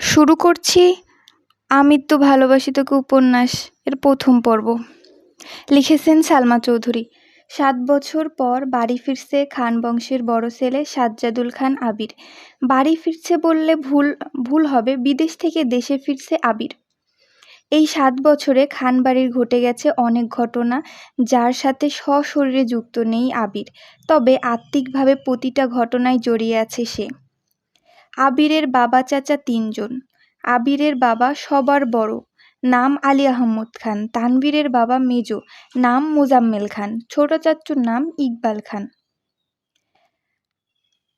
শুরু করছি আমি তো ভালোবাসি তোকে উপন্যাস এর প্রথম পর্ব। লিখেছেন সালমা চৌধুরী। সাত বছর পর বাড়ি ফিরছে খান বংশের বড় ছেলে সাজ্জাদুল খান আবির। বাড়ি ফিরছে বললে ভুল ভুল হবে, বিদেশ থেকে দেশে ফিরছে আবির। এই সাত বছরে খান বাড়ির ঘটে গেছে অনেক ঘটনা, যার সাথে সশরীরে যুক্ত নেই আবির। তবে আত্মিকভাবে প্রতিটা ঘটনায় জড়িয়ে আছে সে। আবিরের বাবা চাচা তিনজন। আবিরের বাবা সবার বড়। নাম আলী আহম্মদ খান। তানভীরের বাবা মেজ। নাম মোজাম্মেল খান। ছোট চাচ্চুর নাম ইকবাল খান।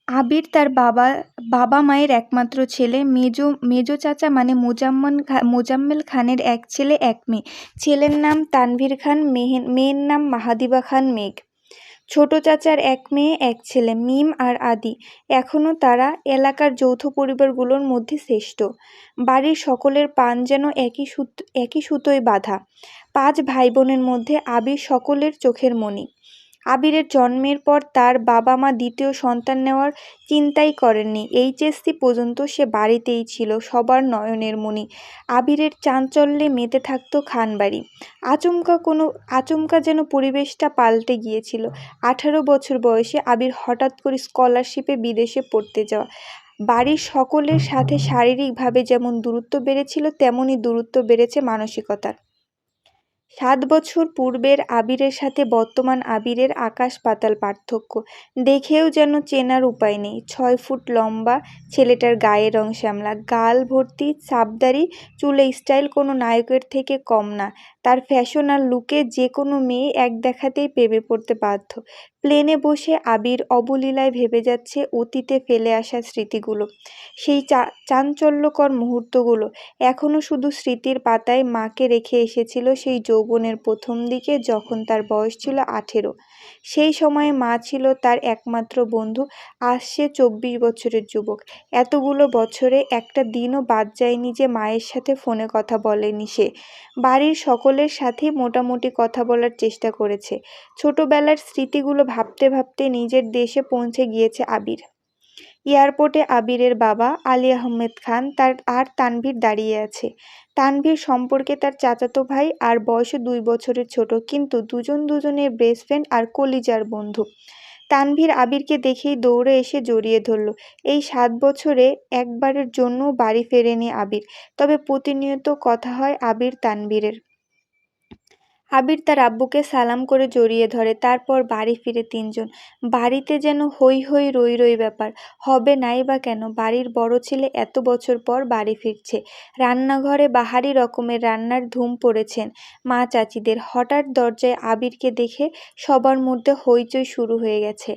আবির তার বাবা বাবা মায়ের একমাত্র ছেলে। মেজ মেজ চাচা মানে মোজাম্মন মোজাম্মেল খানের এক ছেলে, এক মেয়ে। ছেলের নাম তানভীর খান, মেহেন, মেয়ের নাম মাহাদিবা খান মেঘ। ছোট চাচার এক মেয়ে, এক ছেলে, মিম আর আদি। এখনও তারা এলাকার যৌথ পরিবারগুলোর মধ্যে শ্রেষ্ঠ। বাড়ির সকলের পান যেন একই সুতো, একই সুতোয় বাঁধা। পাঁচ ভাই বোনের মধ্যে আবির সকলের চোখের মণি। আবিরের জন্মের পর তার বাবা মা দ্বিতীয় সন্তান নেওয়ার চিন্তাই করেননি। এইচএসসি পর্যন্ত সে বাড়িতেই ছিল, সবার নয়নের মণি। আবিরের চাঞ্চল্যে মেতে থাকতো খানবাড়ি। আচমকা কোনো, আচমকা যেন পরিবেশটা পাল্টে গিয়েছিল। আঠারো বছর বয়সে আবির হঠাৎ করে স্কলারশিপে বিদেশে পড়তে যাওয়া। বাড়ির সকলের সাথে শারীরিকভাবে যেমন দূরত্ব বেড়েছিল, তেমনই দূরত্ব বেড়েছে মানসিকতার। সাত বছর পূর্বের আবিরের সাথে বর্তমান আবিরের আকাশ পাতাল পার্থক্য। দেখেও যেন চেনার উপায় নেই। ছয় ফুট লম্বা ছেলেটার গায়ের রং শ্যামলা, গাল ভর্তি সাবদারি চুলে স্টাইল কোনো নায়কের থেকে কম না। তার ফ্যাশন আর লুকে যে কোনো মেয়ে এক দেখাতেই প্রেমে পড়তে বাধ্য। প্লেনে বসে আবির অবলীলায় ভেবে যাচ্ছে অতীতে ফেলে আসা স্মৃতিগুলো। সেই চা, চাঞ্চল্যকর মুহূর্তগুলো এখনও শুধু স্মৃতির পাতায় মাকে রেখে এসেছিল সেই যৌবনের প্রথম দিকে যখন তার বয়স ছিল আঠেরো। সেই সময়ে মা ছিল তার একমাত্র বন্ধু আজ সে চব্বিশ বছরের যুবক। এতগুলো বছরে একটা দিনও বাদ যায়নি যে মায়ের সাথে ফোনে কথা বলেনি সে। বাড়ির সকলের সাথেই মোটামুটি কথা বলার চেষ্টা করেছে। ছোটবেলার স্মৃতিগুলো ভাবতে ভাবতে নিজের দেশে পৌঁছে গিয়েছে আবির। এয়ারপোর্টে আবিরের বাবা আলী আহমেদ খান তার আর তানভীর দাঁড়িয়ে আছে। তানভীর সম্পর্কে তার চাচাতো ভাই আর বয়সে দুই বছরের ছোট, কিন্তু দুজন দুজনের বেস্ট ফ্রেন্ড আর কলিজার বন্ধু। তানভীর আবিরকে দেখেই দৌড়ে এসে জড়িয়ে ধরল। এই সাত বছরে একবারের জন্য বাড়ি ফেরেনি আবির, তবে প্রতিনিয়ত কথা হয় আবির তানভীরের আবির তার আব্বুকে সালাম করে জড়িয়ে ধরে, তারপর বাড়ি ফিরে তিনজন। বাড়িতে যেন হৈ হৈ রই রই ব্যাপার, হবে নাই বা কেন? বাড়ির বড় ছেলে এত বছর পর বাড়ি ফিরছে। রান্নাঘরে বাহারি রকমের রান্নার ধুম পড়েছেন মা চাচিদের। হঠাৎ দরজায় আবিরকে দেখে সবার মধ্যে হইচই শুরু হয়ে গেছে।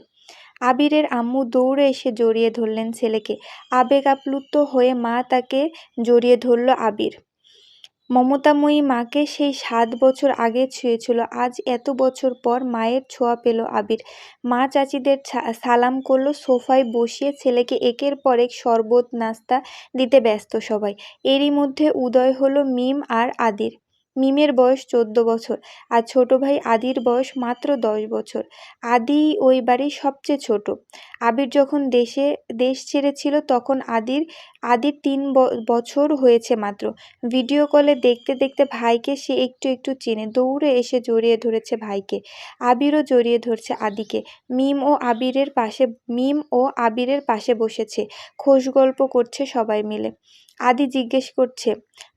আবিরের আম্মু দৌড়ে এসে জড়িয়ে ধরলেন ছেলেকে। আবেগ আপ্লুত হয়ে মা তাকে জড়িয়ে ধরল আবির। মমতাময়ী মাকে সেই সাত বছর আগে ছুঁয়েছিল। আজ এত বছর পর মায়ের ছোঁয়া পেল আবির। মা চাচিদের সালাম করল, সোফায় বসিয়ে ছেলেকে একের পর এক শরবত, নাস্তা দিতে ব্যস্ত সবাই। এরই মধ্যে উদয় হলো মিম আর আদির। মিমের বয়স চোদ্দ বছর আর ছোট ভাই আদির বয়স মাত্র দশ বছর। আদি ওই বাড়ির সবচেয়ে ছোট। আবির যখন দেশে, দেশ ছেড়েছিল তখন আদির আদির তিন বছর হয়েছে মাত্র। ভিডিও কলে দেখতে দেখতে ভাইকে সে একটু একটু চেনে। দৌড়ে এসে জড়িয়ে ধরেছে ভাইকে। আবিরও জড়িয়ে ধরছে আদিকে। মিম ও আবিরের পাশে, মিম ও আবিরের পাশে বসেছে। খোশ গল্প করছে সবাই মিলে। আদি জিজ্ঞেস করছে,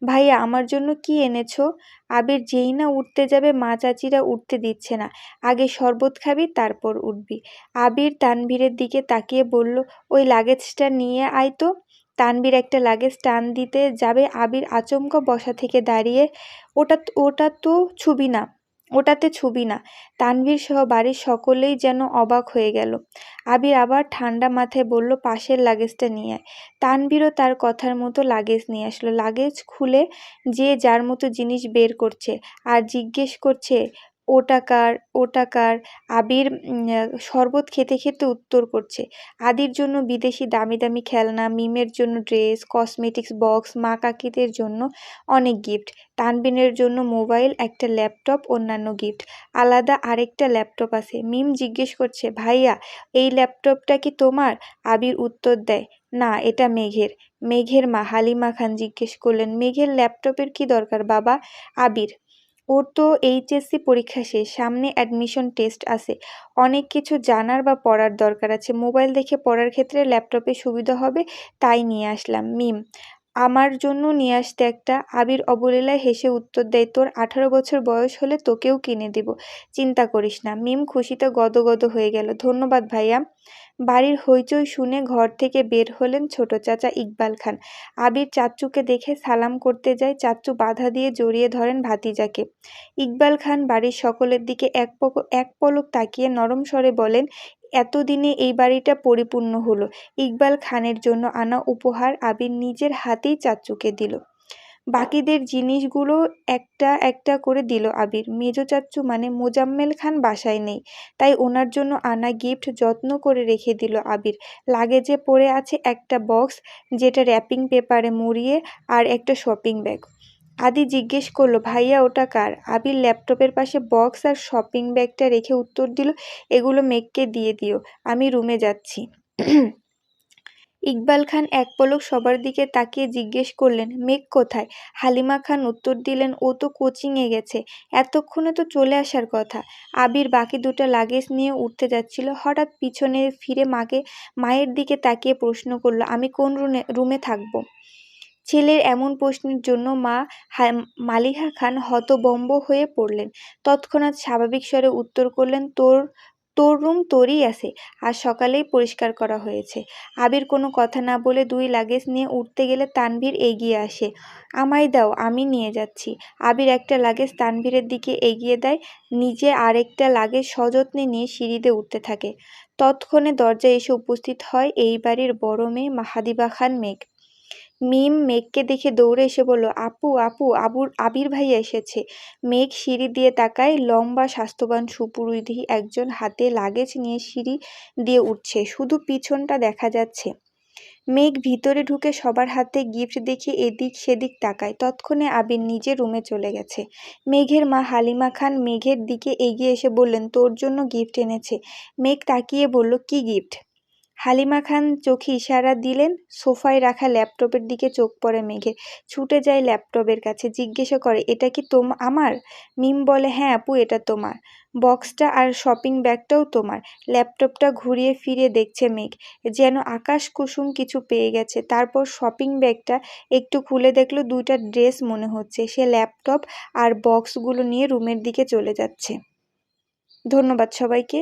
ভাইয়া, আমার জন্য কি এনেছো? আবির, যেই না উঠতে যাবে, মা চাচিরা উঠতে দিচ্ছে না। আগে শরবত খাবি, তারপর উঠবি। আবির তানভীরের দিকে তাকিয়ে বলল, ওই লাগেজটা নিয়ে আয় তো। তানভীর একটা লাগেজ টান দিতে যাবে আবির আচমকা বসা থেকে দাঁড়িয়ে, ওটা ওটা তো ছুবি না, ওটাতে ছবি না। তানভীর সহ বাড়ির সকলেই যেন অবাক হয়ে গেল। আবির আবার ঠান্ডা মাথায় বলল, পাশের লাগেজটা নিয়ে আয়। তানভীরও তার কথার মতো লাগেজ নিয়ে আসলো। লাগেজ খুলে যে যার মতো জিনিস বের করছে আর জিজ্ঞেস করছে ওটা কার ওটা কার, আবির শরবত খেতে খেতে উত্তর করছে। আদির জন্য বিদেশি দামি দামি খেলনা, মিমের জন্য ড্রেস, কসমেটিক্স বক্স, মা কাকিদের জন্য অনেক গিফট তানবিনের জন্য মোবাইল, একটা ল্যাপটপ, অন্যান্য গিফট আলাদা আরেকটা ল্যাপটপ আছে। মিম জিজ্ঞেস করছে, ভাইয়া, এই ল্যাপটপটা কি তোমার? আবির উত্তর দেয়, না, এটা মেঘের। মেঘের মা হালিমা খান জিজ্ঞেস করলেন, মেঘের ল্যাপটপের কি দরকার বাবা? আবির ওর তো এইচএসসি পরীক্ষা শেষ, সামনে অ্যাডমিশন টেস্ট আছে। অনেক কিছু জানার বা পড়ার দরকার আছে। মোবাইল দেখে পড়ার ক্ষেত্রে ল্যাপটপে সুবিধা হবে, তাই নিয়ে আসলাম। মিম আমার জন্য নিয়ে আসতে একটা আবির অবলীলায় হেসে উত্তর দেয়, তোর আঠারো বছর বয়স হলে তোকেও কিনে দেব। চিন্তা করিস না। মিম খুশিতে গদগদ হয়ে গেল, ধন্যবাদ ভাইয়া। বাড়ির হইচই শুনে ঘর থেকে বের হলেন ছোট চাচা ইকবাল খান। আবির চাচ্চুকে দেখে সালাম করতে যায় চাচ্চু বাধা দিয়ে জড়িয়ে ধরেন ভাতিজাকে। ইকবাল খান বাড়ির সকলের দিকে এক পক, এক পলক তাকিয়ে নরম স্বরে বলেন এতদিনে এই বাড়িটা পরিপূর্ণ হলো। ইকবাল খানের জন্য আনা উপহার আবির নিজের হাতেই চাচ্চুকে দিল। বাকিদের জিনিসগুলো একটা একটা করে দিল আবির। মেজো চাচ্চু মানে মোজাম্মেল খান বাসায় নেই, তাই ওনার জন্য আনা গিফট যত্ন করে রেখে দিল আবির। লাগেজে পড়ে আছে একটা বক্স, যেটা র্যাপিং পেপারে মুড়িয়ে আর একটা শপিং ব্যাগ। আদি জিজ্ঞেস করল, ভাইয়া, ওটা কার? আবির ল্যাপটপের পাশে বক্স আর শপিং ব্যাগটা রেখে উত্তর দিল, এগুলো মেঘকে দিয়ে দিও, আমি রুমে যাচ্ছি। ইকবাল খান এক পলক সবার দিকে তাকিয়ে জিজ্ঞেস করলেন, মেঘ কোথায়? হালিমা খান উত্তর দিলেন, ও তো কোচিংয়ে গেছে, এতক্ষণে তো চলে আসার কথা। আবির বাকি দুটো লাগেজ নিয়ে উঠতে যাচ্ছিল, হঠাৎ পিছনে ফিরে মাকে, মায়ের দিকে তাকিয়ে প্রশ্ন করল, আমি কোন রুমে রুমে থাকব? ছেলের এমন প্রশ্নের জন্য মা মালিহা খান হতবম্ব হয়ে পড়লেন। তৎক্ষণাৎ স্বাভাবিক স্বরে উত্তর করলেন, তোর তোর রুম তোরই আছে। আর সকালেই পরিষ্কার করা হয়েছে। আবির কোনো কথা না বলে দুই লাগেজ নিয়ে উঠতে গেলে তানভীর এগিয়ে আসে। আমায় দাও, আমি নিয়ে যাচ্ছি। আবির একটা লাগেজ তানভীরের দিকে এগিয়ে দেয়, নিজে আরেকটা লাগেজ সযত্নে নিয়ে সিঁড়িতে উঠতে থাকে। তৎক্ষণে দরজায় এসে উপস্থিত হয় এই বাড়ির বড় মেয়ে মাহাদিবা খান মেঘ। মিম মেঘকে দেখে দৌড়ে এসে বলল, আপু আপু, আবুর, আবির ভাইয়া এসেছে। মেঘ সিঁড়ি দিয়ে তাকায়, লম্বা, স্বাস্থ্যবান সুপুরুধি একজন হাতে লাগেজ নিয়ে সিঁড়ি দিয়ে উঠছে, শুধু পিছনটা দেখা যাচ্ছে। মেঘ ভিতরে ঢুকে সবার হাতে গিফট দেখে এদিক সেদিক তাকায়। তৎক্ষণে আবির নিজে রুমে চলে গেছে। মেঘের মা হালিমা খান মেঘের দিকে এগিয়ে এসে বললেন, তোর জন্য গিফট এনেছে। মেঘ তাকিয়ে বলল, কি গিফট? হালিমা খান চোখে ইশারা দিলেন, সোফায় রাখা ল্যাপটপের দিকে চোখ পড়ে মেঘের ছুটে যায় ল্যাপটপের কাছে, জিজ্ঞাসা করে, এটা কি তোম, আমার? মিম বলে হ্যাঁ আপু, এটা তোমার। বক্সটা আর শপিং ব্যাগটাও তোমার। ল্যাপটপটা ঘুরিয়ে ফিরে দেখছে মেঘ। যেন আকাশ কুসুম কিছু পেয়ে গেছে। তারপর শপিং ব্যাগটা একটু খুলে দেখল, দুইটা ড্রেস মনে হচ্ছে। সে ল্যাপটপ আর বক্সগুলো নিয়ে রুমের দিকে চলে যাচ্ছে। ধন্যবাদ সবাইকে।